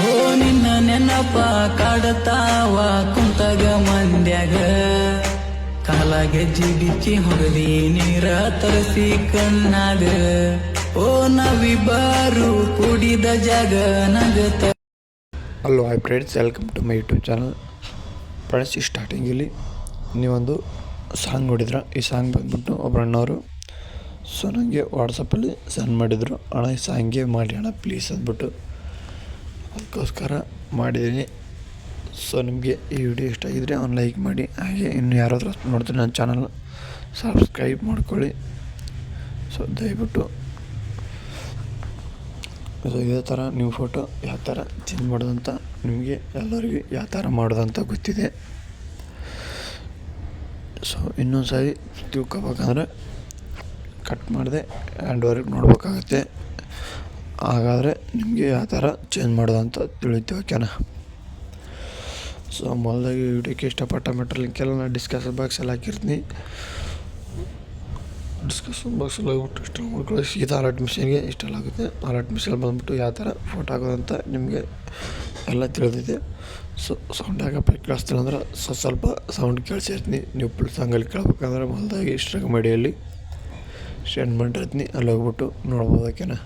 ಹೋ ನಿನ್ನ ನೆನಪ ಕಾಡತಾವ ಕುಂತಗ ಮಂದ್ಯಾಗ. ಕಾಲ ಗೆಜ್ಜಿ ಬಿಚ್ಚಿ ಹೊಗದಿ ನೀರ ತರಸಿ ಕಣ್ಣಾಗ. ಓ ನವಿಬಾರು ಕುಡಿದ ಜಾಗ ನಗತ. Hello hi friends welcome to my YouTube channel friends ಈ ಸ್ಟಾರ್ಟಿಂಗಲ್ಲಿ ನೀವೊಂದು ಸಾಂಗ್ ನೋಡಿದ್ರ. ಈ ಸಾಂಗ್ ಬಂದ್ಬಿಟ್ಟು ಒಬ್ಬರಣ್ಣವರು ಸೊ ನನಗೆ ವಾಟ್ಸಪ್ಪಲ್ಲಿ ಸೆಂಡ್ ಮಾಡಿದರು. ಅಣ್ಣ, ಈ ಸಾಂಗೇ ಮಾಡಿ ಅಣ್ಣ ಪ್ಲೀಸ್ ಅಂದ್ಬಿಟ್ಟು. ಅದಕ್ಕೋಸ್ಕರ ಮಾಡಿದ್ದೀನಿ. ಸೊ ನಿಮಗೆ ಈ ವಿಡಿಯೋ ಇಷ್ಟ ಆಗಿದ್ದರೆ ಅವ್ನು ಲೈಕ್ ಮಾಡಿ. ಹಾಗೆ ಇನ್ನು ಯಾರಾದರೂ ನೋಡಿದ್ರೆ ನನ್ನ ಚಾನಲ್ ಸಬ್ಸ್ಕ್ರೈಬ್ ಮಾಡ್ಕೊಳ್ಳಿ. ಸೊ ದಯವಿಟ್ಟು. ಸೊ ಇದೇ ಥರ ನೀವು ಫೋಟೋ ಯಾವ ಥರ ಚೇಂಜ್ ಮಾಡೋದಂತ ನಿಮಗೆ ಎಲ್ಲರಿಗೂ ಯಾವ ಥರ ಮಾಡೋದಂತ ಗೊತ್ತಿದೆ. ಸೊ ಇನ್ನೊಂದು ಸಾರಿ ತಿಳ್ಕೊಬೇಕಂದ್ರೆ ಕಟ್ ಮಾಡಿದೆ ಹ್ಯಾಂಡ್ವರ್ಕ್ ನೋಡ್ಬೇಕಾಗತ್ತೆ. ಹಾಗಾದರೆ ನಿಮಗೆ ಯಾವ ಥರ ಚೇಂಜ್ ಮಾಡೋದು ಮಾಡೋದಂತ ತಿಳಿಯುತ್ತೆ ಓಕೆನಾ ಸೊ ಮೊದಲಾಗಿ ವಿಡಿಯೋಕ್ಕೆ ಇಷ್ಟಪಟ್ಟ ಮೆಟ್ರ್ ಲಿಂಕೆಲ್ಲ ನಾನು ಡಿಸ್ಕಷನ್ ಬಾಕ್ಸಲ್ಲಿ ಹಾಕಿರ್ತೀನಿ. ಡಿಸ್ಕಷನ್ ಬಾಕ್ಸಲ್ಲಿ ಹೋಗ್ಬಿಟ್ಟು ಇಷ್ಟ ಮಾಡ್ಕೊಳ್ಳಿ. ಸೀದಾ ಅಲರ್ಟ್ ಮಿಷನ್ಗೆ ಇಷ್ಟ ಆಗುತ್ತೆ. ಅಲರ್ಟ್ ಮಿಷನ್ ಬಂದ್ಬಿಟ್ಟು ಯಾವ ಥರ ಫೋಟೋ ಹಾಕೋದಂತ ನಿಮಗೆ ಎಲ್ಲ ತಿಳಿದಿದೆ. ಸೊ ಸೌಂಡ್ ಯಾಕಪ್ಪ ಕೇಳಿಸ್ತಿಲ್ಲ ಅಂದ್ರೆ ಸೊ, ಸ್ವಲ್ಪ ಸೌಂಡ್ ಕೇಳಿಸಿರ್ತೀನಿ ನೀವು ಫುಲ್ ಸಾಂಗಲ್ಲಿ ಕೇಳ್ಬೇಕಂದ್ರೆ ಮೊದಲಾಗಿ ಇಷ್ಟ ಮಡಿಯಲ್ಲಿ ಸೆಂಡ್ ಮಾಡಿರ್ತೀನಿ ಅಲ್ಲಿ ಹೋಗ್ಬಿಟ್ಟು ನೋಡ್ಬೋದು ಓಕೆನಾ